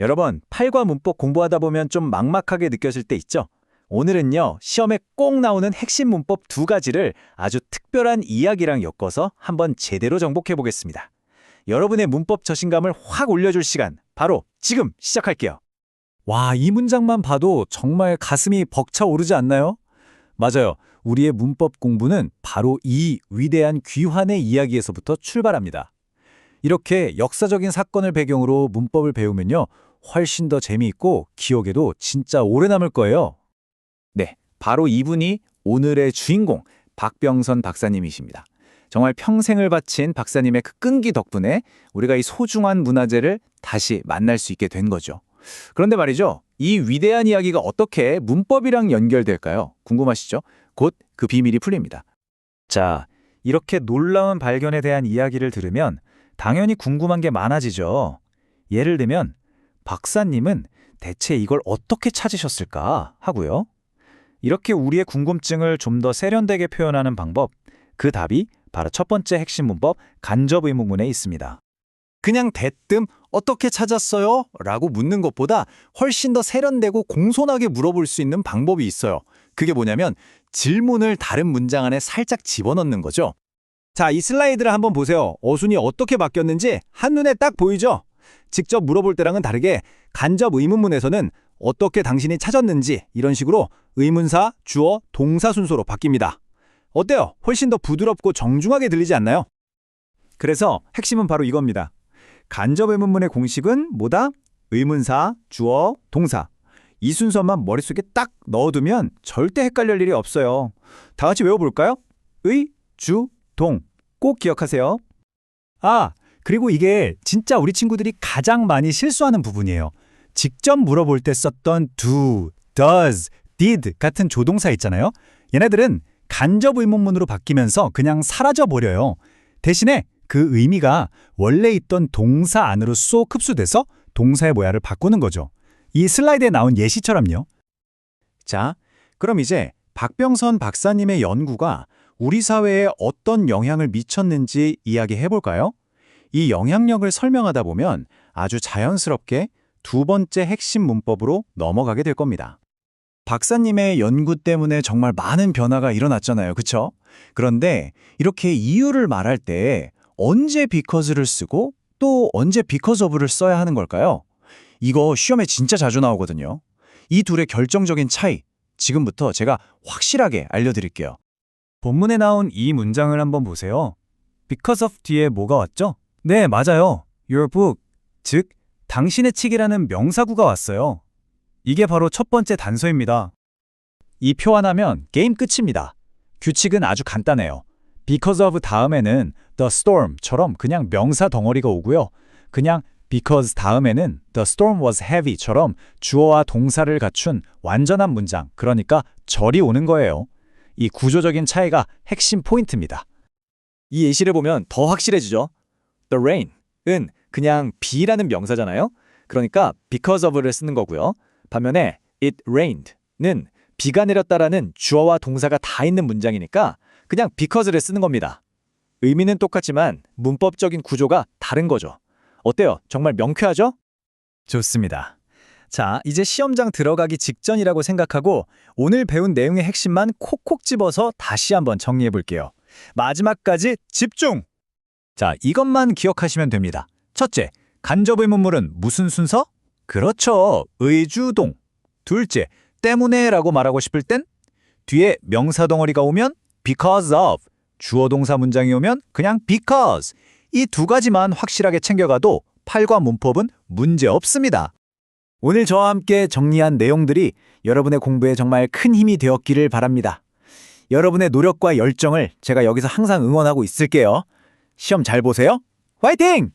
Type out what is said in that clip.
여러분, 팔과 문법 공부하다 보면 좀 막막하게 느껴질 때 있죠? 오늘은요, 시험에 꼭 나오는 핵심 문법 두 가지를 아주 특별한 이야기랑 엮어서 한번 제대로 정복해 보겠습니다. 여러분의 문법 자신감을 확 올려줄 시간, 바로 지금 시작할게요. 와, 이 문장만 봐도 정말 가슴이 벅차 오르지 않나요? 맞아요. 우리의 문법 공부는 바로 이 위대한 귀환의 이야기에서부터 출발합니다. 이렇게 역사적인 사건을 배경으로 문법을 배우면요. 훨씬 더 재미있고 기억에도 진짜 오래 남을 거예요. 네, 바로 이분이 오늘의 주인공 박병선 박사님이십니다. 정말 평생을 바친 박사님의 그 끈기 덕분에 우리가 이 소중한 문화재를 다시 만날 수 있게 된 거죠. 그런데 말이죠. 이 위대한 이야기가 어떻게 문법이랑 연결될까요? 궁금하시죠? 곧 그 비밀이 풀립니다. 자, 이렇게 놀라운 발견에 대한 이야기를 들으면 당연히 궁금한 게 많아지죠. 예를 들면 박사님은 대체 이걸 어떻게 찾으셨을까 하고요. 이렇게 우리의 궁금증을 좀 더 세련되게 표현하는 방법, 그 답이 바로 첫 번째 핵심 문법 간접 의문문에 있습니다. 그냥 대뜸 어떻게 찾았어요? 라고 묻는 것보다 훨씬 더 세련되고 공손하게 물어볼 수 있는 방법이 있어요. 그게 뭐냐면 질문을 다른 문장 안에 살짝 집어넣는 거죠. 자, 이 슬라이드를 한번 보세요. 어순이 어떻게 바뀌었는지 한눈에 딱 보이죠? 직접 물어볼 때랑은 다르게 간접 의문문에서는 어떻게 당신이 찾았는지 이런 식으로 의문사, 주어, 동사 순서로 바뀝니다. 어때요? 훨씬 더 부드럽고 정중하게 들리지 않나요? 그래서 핵심은 바로 이겁니다. 간접 의문문의 공식은 뭐다? 의문사, 주어, 동사. 이 순서만 머릿속에 딱 넣어두면 절대 헷갈릴 일이 없어요. 다 같이 외워볼까요? 의, 주, 동. 꼭 기억하세요. 아, 그리고 이게 진짜 우리 친구들이 가장 많이 실수하는 부분이에요. 직접 물어볼 때 썼던 do, does, did 같은 조동사 있잖아요. 얘네들은 간접 의문문으로 바뀌면서 그냥 사라져 버려요. 대신에 그 의미가 원래 있던 동사 안으로 쏙 흡수돼서 동사의 모양을 바꾸는 거죠. 이 슬라이드에 나온 예시처럼요. 자, 그럼 이제 박병선 박사님의 연구가 우리 사회에 어떤 영향을 미쳤는지 이야기해 볼까요? 이 영향력을 설명하다 보면 아주 자연스럽게 두 번째 핵심 문법으로 넘어가게 될 겁니다. 박사님의 연구 때문에 정말 많은 변화가 일어났잖아요. 그쵸? 그런데 이렇게 이유를 말할 때 언제 because를 쓰고 또 언제 because of를 써야 하는 걸까요? 이거 시험에 진짜 자주 나오거든요. 이 둘의 결정적인 차이, 지금부터 제가 확실하게 알려드릴게요. 본문에 나온 이 문장을 한번 보세요. because of 뒤에 뭐가 왔죠? 네, 맞아요. your book, 즉 당신의 책이라는 명사구가 왔어요. 이게 바로 첫 번째 단서입니다. 이 표현하면 게임 끝입니다. 규칙은 아주 간단해요. because of 다음에는 the storm처럼 그냥 명사 덩어리가 오고요. 그냥 because 다음에는 the storm was heavy처럼 주어와 동사를 갖춘 완전한 문장, 그러니까 절이 오는 거예요. 이 구조적인 차이가 핵심 포인트입니다. 이 예시를 보면 더 확실해지죠. The rain은 그냥 비라는 명사잖아요. 그러니까 because of를 쓰는 거고요. 반면에 it rained는 비가 내렸다라는 주어와 동사가 다 있는 문장이니까 그냥 because를 쓰는 겁니다. 의미는 똑같지만 문법적인 구조가 다른 거죠. 어때요? 정말 명쾌하죠? 좋습니다. 자, 이제 시험장 들어가기 직전이라고 생각하고 오늘 배운 내용의 핵심만 콕콕 집어서 다시 한번 정리해 볼게요. 마지막까지 집중! 자, 이것만 기억하시면 됩니다. 첫째, 간접 의문문은 무슨 순서? 그렇죠. 의주동. 둘째, 때문에 라고 말하고 싶을 땐 뒤에 명사 덩어리가 오면 because of, 주어 동사 문장이 오면 그냥 because. 이 두 가지만 확실하게 챙겨가도 팔과 문법은 문제 없습니다. 오늘 저와 함께 정리한 내용들이 여러분의 공부에 정말 큰 힘이 되었기를 바랍니다. 여러분의 노력과 열정을 제가 여기서 항상 응원하고 있을게요. 시험 잘 보세요. 화이팅!